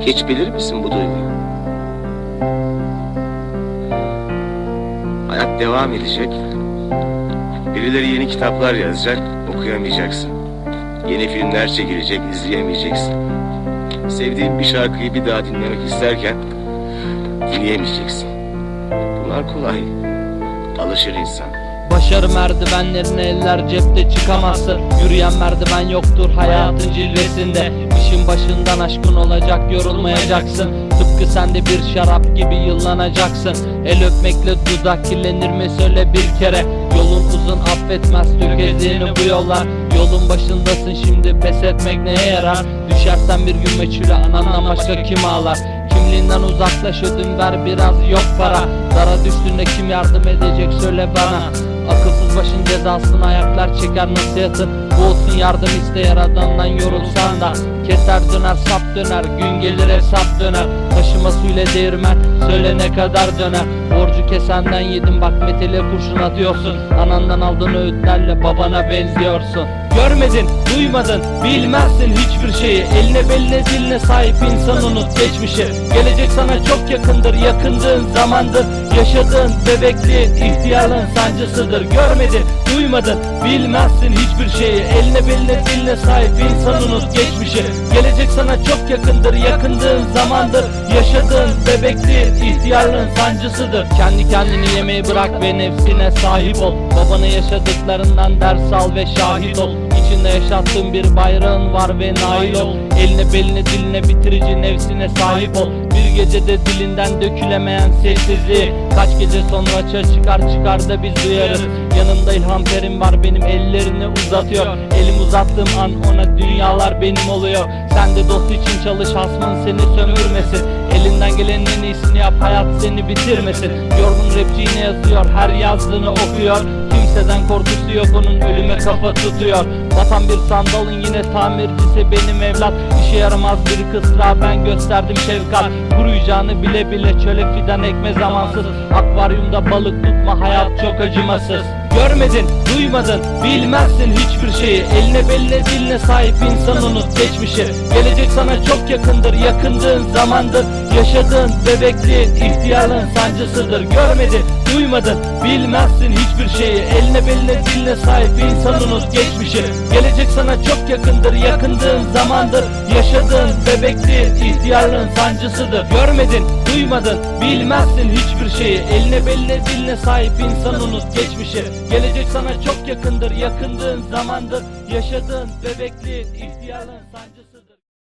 Hiç bilir misin bu duyguyu? Hayat devam edecek. Birileri yeni kitaplar yazacak, okuyamayacaksın. Yeni filmler çekilecek, izleyemeyeceksin. Sevdiğin bir şarkıyı bir daha dinlemek isterken dinleyemeyeceksin. Bunlar kolay. Alışır insan. Başarı merdivenlerine eller cepte çıkamazsın Yürüyen merdiven yoktur hayatın cilvesinde. İşin başından aşkın olacak yorulmayacaksın. Tıpkı sen de bir şarap gibi yıllanacaksın. El öpmekle dudak kirlenir mi söyle bir kere. Yolun uzun affetmez tükettiğini bu yollar. Yolun başındasın şimdi pes etmek neye yarar? Düşersen bir gün meçhule anandan başka kim ağlar? Kimliğinden uzaklaş ödün ver biraz yok para. Dara düştüğünde kim yardım edecek söyle bana. Akılsız başın cezasını ayaklar çeker nasihatın Bu olsun yardım iste yaradandan yorulsan da Keser döner sap döner gün gelir hesap döner. Taşıma suyla değirmen söyle ne kadar döner. Borcu kesenden yedim bak metele kurşun atıyorsun Anandan aldığın öğütlerle babana benziyorsun. Görmedin, duymadın, bilmezsin hiçbir şeyi. Eline beline diline sahip insan unut geçmişi. Gelecek sana çok yakındır, yakındığın zamandır Yaşadığın bebekliğin, ihtiyarlığın sancısıdır. Görmedin, duymadın, bilmezsin hiçbir şeyi. Eline beline diline sahip insan unut geçmişi. Gelecek sana çok yakındır, yakındığın zamandır. Yaşadığın bebekliğin, ihtiyarlığın sancısıdır. Kendi kendini yemeği bırak ve nefsine sahip ol. Babanın yaşadıklarından ders al ve şahit ol İçinde yaşattığın bir bayrağın var ve nail ol. Eline beline diline bitirici nefsine sahip ol. Bir gecede dilinden dökülemeyen sessizliği. Kaç gece sonra açığa çıkar çıkar da biz duyarız. Yanımda ilham terim var benim ellerini uzatıyor. Elim uzattığım an ona dünyalar benim oluyor. Sen de dost için çalış hasmın seni sömürmesin. Elinden gelenin en iyisini yap hayat seni bitirmesin. Yorgun rapçi yine yazıyor her yazdığını okuyor Kimseden korkusu yok onun ölüme kafa tutuyor. Batan bir sandalın yine tamircisi benim evlat. İşe yaramaz bir kısra ben gösterdim şefkat. Kuruyacağını bile bile çöle fidan ekme zamansız. Akvaryumda balık tutma hayat çok acımasız Görmedin, duymadın, bilmezsin hiçbir şeyi. Eline beline diline sahip insan unut geçmişi. Gelecek sana çok yakındır, yakındığın zamandır. Yaşadığın bebekliğin, ihtiyarlığın sancısıdır. Görmedin, duymadın, bilmezsin hiçbir şeyi. Eline beline diline sahip insan unut geçmişi. Gelecek sana çok yakındır, yakındığın zamandır. Yaşadığın bebekliğin, ihtiyarlığın sancısıdır. Görmedin, duymadın, bilmezsin hiçbir şeyi. Eline beline diline sahip insan unut geçmişi. Gelecek sana çok yakındır, yakındığın zamandır. Yaşadığın bebekliğin, ihtiyarlığın sancısıdır